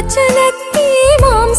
acele ettim am